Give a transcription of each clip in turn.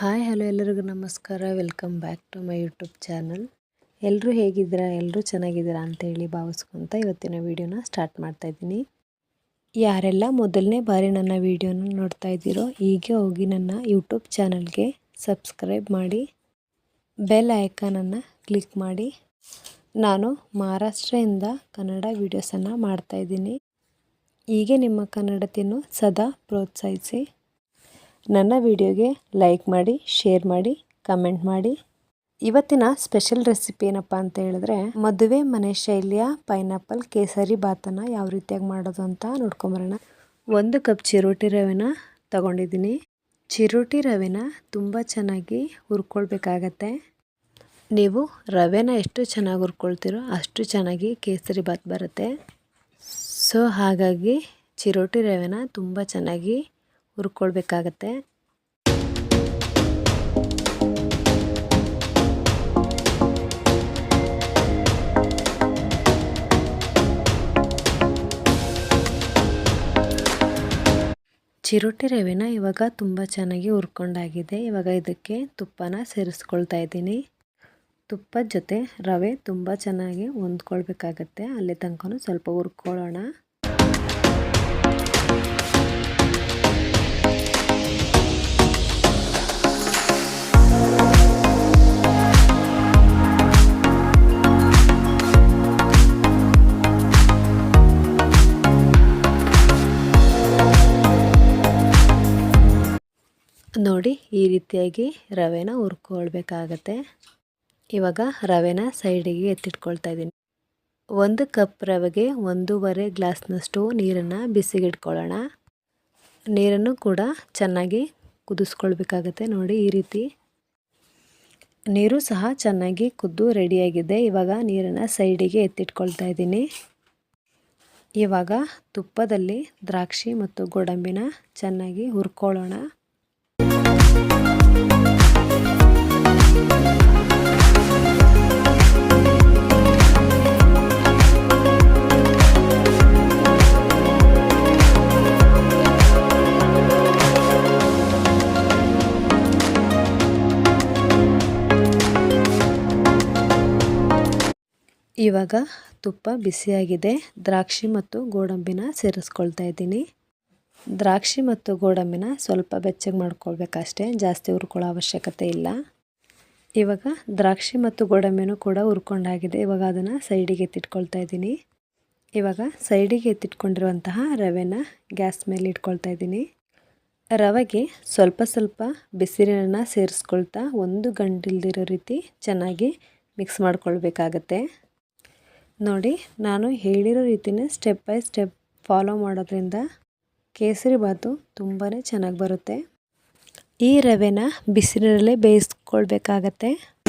Hi, hello ಎಲ್ಲರಿಗೂ ನಮಸ್ಕಾರ. Welcome back to my YouTube channel. ಎಲ್ಲರೂ ಹೇಗಿದ್ದೀರಾ? ಎಲ್ಲರೂ ಚೆನ್ನಾಗಿದ್ದೀರಾ ಅಂತೇಳಿ ಭಾವಿಸ್ಕೊತ ಇವತ್ತಿನ ವೀಡಿಯೋನ ಸ್ಟಾರ್ಟ್ ಮಾಡ್ತಾ ಇದ್ದೀನಿ. ಯಾರೆಲ್ಲ ಮೊದಲನೇ ಬಾರಿ ನನ್ನ ವೀಡಿಯೋನ ನೋಡ್ತಾ ಇದ್ದೀರೋ, ಹೀಗೆ ಹೋಗಿ ನನ್ನ ಯೂಟ್ಯೂಬ್ ಚಾನಲ್ಗೆ ಸಬ್ಸ್ಕ್ರೈಬ್ ಮಾಡಿ, ಬೆಲ್ ಐಕಾನನ್ನು ಕ್ಲಿಕ್ ಮಾಡಿ. ನಾನು ಮಹಾರಾಷ್ಟ್ರದಿಂದ ಕನ್ನಡ ವೀಡಿಯೋಸನ್ನು ಮಾಡ್ತಾಯಿದ್ದೀನಿ ಹೀಗೆ ನಿಮ್ಮ ಕನ್ನಡತಿಯನ್ನು ಸದಾ ಪ್ರೋತ್ಸಾಹಿಸಿ. ನನ್ನ ವಿಡಿಯೋಗೆ ಲೈಕ್ ಮಾಡಿ, ಶೇರ್ ಮಾಡಿ, ಕಮೆಂಟ್ ಮಾಡಿ. ಇವತ್ತಿನ ಸ್ಪೆಷಲ್ ರೆಸಿಪಿ ಏನಪ್ಪ ಅಂತ ಹೇಳಿದ್ರೆ, ಮದುವೆ ಮನೆ ಶೈಲಿಯ ಪೈನಾಪಲ್ ಕೇಸರಿ ಬಾತನ್ನು ಯಾವ ರೀತಿಯಾಗಿ ಮಾಡೋದು ಅಂತ ನೋಡ್ಕೊಂಬರೋಣ. ಒಂದು ಕಪ್ ಚಿರೋಟಿ ರವೆನ ತಗೊಂಡಿದ್ದೀನಿ. ಚಿರೋಟಿ ರವೆನ ತುಂಬ ಚೆನ್ನಾಗಿ ಹುರ್ಕೊಳ್ಬೇಕಾಗತ್ತೆ. ನೀವು ರವೆನ ಎಷ್ಟು ಚೆನ್ನಾಗಿ ಹುರ್ಕೊಳ್ತೀರೋ ಅಷ್ಟು ಚೆನ್ನಾಗಿ ಕೇಸರಿ ಬಾತ್ ಬರುತ್ತೆ. ಸೊ ಹಾಗಾಗಿ ಚಿರೋಟಿ ರವೆನ ತುಂಬ ಚೆನ್ನಾಗಿ ಹುರ್ಕೊಳ್ಬೇಕಾಗತ್ತೆ. ಚಿರೋಟಿ ರವೆನ ಇವಾಗ ತುಂಬ ಚೆನ್ನಾಗಿ ಹುರ್ಕೊಂಡಾಗಿದೆ. ಇವಾಗ ಇದಕ್ಕೆ ತುಪ್ಪನ ಸೇರಿಸ್ಕೊಳ್ತಾ ಇದ್ದೀನಿ. ತುಪ್ಪದ ಜೊತೆ ರವೆ ತುಂಬ ಚೆನ್ನಾಗಿ ಹೊಂದ್ಕೊಳ್ಬೇಕಾಗತ್ತೆ. ಅಲ್ಲಿ ತನಕ ಸ್ವಲ್ಪ ಹುರ್ಕೊಳ್ಳೋಣ. ನೋಡಿ ಈ ರೀತಿಯಾಗಿ ರವೆನ ಹುರ್ಕೊಳ್ಬೇಕಾಗತ್ತೆ. ಇವಾಗ ರವೆನ ಸೈಡಿಗೆ ಎತ್ತಿಟ್ಕೊಳ್ತಾ ಇದ್ದೀನಿ. ಒಂದು ಕಪ್ ರವೆಗೆ ಒಂದೂವರೆ ಗ್ಲಾಸ್ನಷ್ಟು ನೀರನ್ನು ಬಿಸಿಗಿಟ್ಕೊಳ್ಳೋಣ. ನೀರನ್ನು ಕೂಡ ಚೆನ್ನಾಗಿ ಕುದಿಸ್ಕೊಳ್ಬೇಕಾಗತ್ತೆ ನೋಡಿ ಈ ರೀತಿ. ನೀರು ಸಹ ಚೆನ್ನಾಗಿ ಕುದ್ದು ರೆಡಿಯಾಗಿದೆ. ಇವಾಗ ನೀರನ್ನು ಸೈಡಿಗೆ ಎತ್ತಿಟ್ಕೊಳ್ತಾ ಇದ್ದೀನಿ. ಇವಾಗ ತುಪ್ಪದಲ್ಲಿ ದ್ರಾಕ್ಷಿ ಮತ್ತು ಗೋಡಂಬಿನ ಚೆನ್ನಾಗಿ ಹುರ್ಕೊಳ್ಳೋಣ. ಇವಾಗ ತುಪ್ಪ ಬಿಸಿಯಾಗಿದೆ ದ್ರಾಕ್ಷಿ ಮತ್ತು ಗೋಡಂಬಿನ ಸೇರಿಸ್ಕೊಳ್ತಾ ಇದ್ದೀನಿ. ದ್ರಾಕ್ಷಿ ಮತ್ತು ಗೋಡಂಬಿನ ಸ್ವಲ್ಪ ಬೆಚ್ಚಗೆ ಮಾಡ್ಕೊಳ್ಬೇಕಷ್ಟೇ. ಜಾಸ್ತಿ ಹುರ್ಕೊಳ್ಳೋ ಅವಶ್ಯಕತೆ ಇಲ್ಲ. ಇವಾಗ ದ್ರಾಕ್ಷಿ ಮತ್ತು ಗೋಡಂಬಿನೂ ಕೂಡ ಹುರ್ಕೊಂಡಾಗಿದೆ. ಇವಾಗ ಅದನ್ನು ಸೈಡಿಗೆ ಎತ್ತಿಟ್ಕೊಳ್ತಾ ಇದ್ದೀನಿ. ಇವಾಗ ಸೈಡಿಗೆ ಎತ್ತಿಟ್ಕೊಂಡಿರುವಂತಹ ರವೆನ ಗ್ಯಾಸ್ ಮೇಲೆ ಇಟ್ಕೊಳ್ತಾ ಇದ್ದೀನಿ. ರವೆಗೆ ಸ್ವಲ್ಪ ಸ್ವಲ್ಪ ಬಿಸಿನೀರನ್ನು ಸೇರಿಸ್ಕೊಳ್ತಾ ಒಂದು ಗಂಟಿಲ್ದಿರೋ ರೀತಿ ಚೆನ್ನಾಗಿ ಮಿಕ್ಸ್ ಮಾಡ್ಕೊಳ್ಬೇಕಾಗತ್ತೆ. ನೋಡಿ, ನಾನು ಹೇಳಿರೋ ರೀತಿಯೇ ಸ್ಟೆಪ್ ಬೈ ಸ್ಟೆಪ್ ಫಾಲೋ ಮಾಡೋದ್ರಿಂದ ಕೇಸರಿ ಬಾತು ತುಂಬಾ ಚೆನ್ನಾಗಿ ಬರುತ್ತೆ. ಈ ರವೆನ ಬಿಸಿನೀರಲ್ಲೇ ಬೇಯಿಸ್ಕೊಳ್ಬೇಕಾಗತ್ತೆ.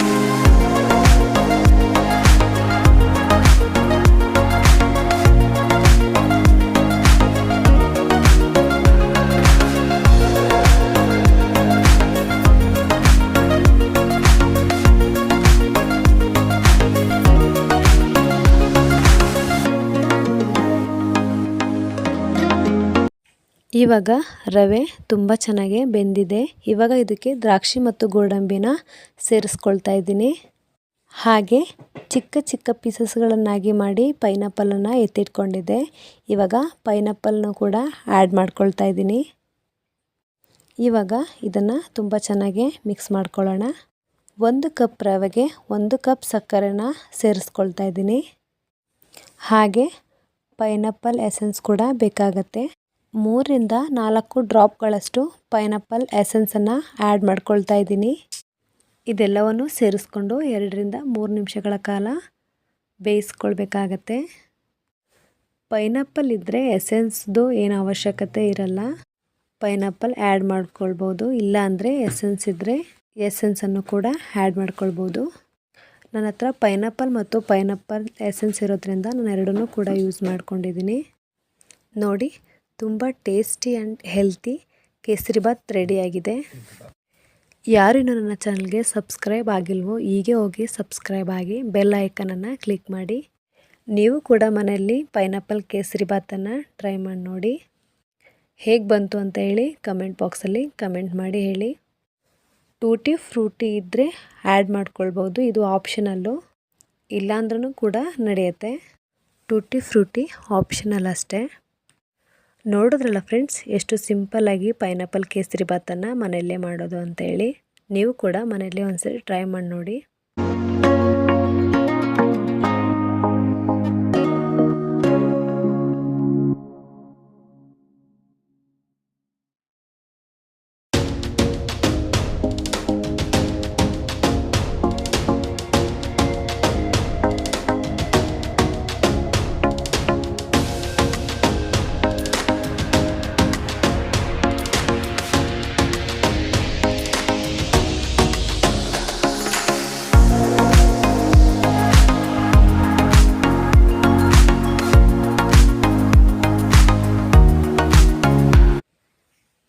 ಇವಾಗ ರವೆ ತುಂಬ ಚೆನ್ನಾಗಿ ಬೆಂದಿದೆ. ಇವಾಗ ಇದಕ್ಕೆ ದ್ರಾಕ್ಷಿ ಮತ್ತು ಗೋಡಂಬಿನ ಸೇರಿಸ್ಕೊಳ್ತಾ ಇದ್ದೀನಿ. ಹಾಗೆ ಚಿಕ್ಕ ಚಿಕ್ಕ ಪೀಸಸ್ಗಳನ್ನಾಗಿ ಮಾಡಿ ಪೈನಾಪಲನ್ನು ಎತ್ತಿಟ್ಕೊಂಡಿದ್ದೆ. ಇವಾಗ ಪೈನಾಪಲ್ನ ಕೂಡ ಆ್ಯಡ್ ಮಾಡ್ಕೊಳ್ತಾ ಇದ್ದೀನಿ. ಇವಾಗ ಇದನ್ನು ತುಂಬ ಚೆನ್ನಾಗಿ ಮಿಕ್ಸ್ ಮಾಡ್ಕೊಳ್ಳೋಣ. ಒಂದು ಕಪ್ ರವೆಗೆ ಒಂದು ಕಪ್ ಸಕ್ಕರೆನ ಸೇರಿಸ್ಕೊಳ್ತಾ ಇದ್ದೀನಿ. ಹಾಗೆ ಪೈನಾಪಲ್ ಎಸೆನ್ಸ್ ಕೂಡ ಬೇಕಾಗತ್ತೆ. ಮೂರರಿಂದ ನಾಲ್ಕು ಡ್ರಾಪ್ಗಳಷ್ಟು ಪೈನಾಪಲ್ ಎಸೆನ್ಸನ್ನು ಆ್ಯಡ್ ಮಾಡ್ಕೊಳ್ತಾ ಇದ್ದೀನಿ. ಇದೆಲ್ಲವನ್ನು ಸೇರಿಸ್ಕೊಂಡು ಎರಡರಿಂದ ಮೂರು ನಿಮಿಷಗಳ ಕಾಲ ಬೇಯಿಸ್ಕೊಳ್ಬೇಕಾಗತ್ತೆ. ಪೈನಾಪಲ್ ಇದ್ದರೆ ಎಸೆನ್ಸ್ದು ಏನು ಅವಶ್ಯಕತೆ ಇರಲ್ಲ. ಪೈನಾಪಲ್ ಆ್ಯಡ್ ಮಾಡ್ಕೊಳ್ಬೋದು, ಇಲ್ಲ ಅಂದರೆ ಎಸೆನ್ಸ್ ಇದ್ದರೆ ಎಸೆನ್ಸನ್ನು ಕೂಡ ಆ್ಯಡ್ ಮಾಡ್ಕೊಳ್ಬೋದು. ನನ್ನ ಹತ್ರ ಪೈನಾಪಲ್ ಮತ್ತು ಪೈನಾಪಲ್ ಎಸೆನ್ಸ್ ಇರೋದ್ರಿಂದ ನಾನು ಎರಡನ್ನೂ ಕೂಡ ಯೂಸ್ ಮಾಡ್ಕೊಂಡಿದ್ದೀನಿ. ನೋಡಿ ತುಂಬ ಟೇಸ್ಟಿ ಆ್ಯಂಡ್ ಹೆಲ್ತಿ ಕೇಸರಿಬಾತ್ ರೆಡಿಯಾಗಿದೆ ಯಾರಿನ್ನೂ ನನ್ನ ಚಾನಲ್ಗೆ ಸಬ್ಸ್ಕ್ರೈಬ್ ಆಗಿಲ್ವೋ ಹೀಗೆ ಹೋಗಿ ಸಬ್ಸ್ಕ್ರೈಬ್ ಆಗಿ ಬೆಲ್ ಐಕನನ್ನು ಕ್ಲಿಕ್ ಮಾಡಿ. ನೀವು ಕೂಡ ಮನೆಯಲ್ಲಿ ಪೈನಾಪಲ್ ಕೇಸರಿಬಾತನ್ನು ಟ್ರೈ ಮಾಡಿ ನೋಡಿ. ಹೇಗೆ ಬಂತು ಅಂತ ಹೇಳಿ ಕಮೆಂಟ್ ಬಾಕ್ಸಲ್ಲಿ ಕಮೆಂಟ್ ಮಾಡಿ ಹೇಳಿ. ಟೂಟಿ ಫ್ರೂಟಿ ಇದ್ದರೆ ಆ್ಯಡ್ ಮಾಡ್ಕೊಳ್ಬೋದು, ಇದು ಆಪ್ಷನಲ್ಲು. ಇಲ್ಲಾಂದ್ರೂ ಕೂಡ ನಡೆಯುತ್ತೆ. ಟೂಟಿ ಫ್ರೂಟಿ ಆಪ್ಷನಲ್ ಅಷ್ಟೇ. ನೋಡಿದ್ರಲ್ಲ ಫ್ರೆಂಡ್ಸ್ ಎಷ್ಟು ಸಿಂಪಲ್ಲಾಗಿ ಪೈನಾಪಲ್ ಕೇಸರಿ ಭಾತನ್ನು ಮನೆಯಲ್ಲೇ ಮಾಡೋದು ಅಂತೇಳಿ, ನೀವು ಕೂಡ ಮನೆಯಲ್ಲೇ ಒಂದ್ಸರಿ ಟ್ರೈ ಮಾಡಿ ನೋಡಿ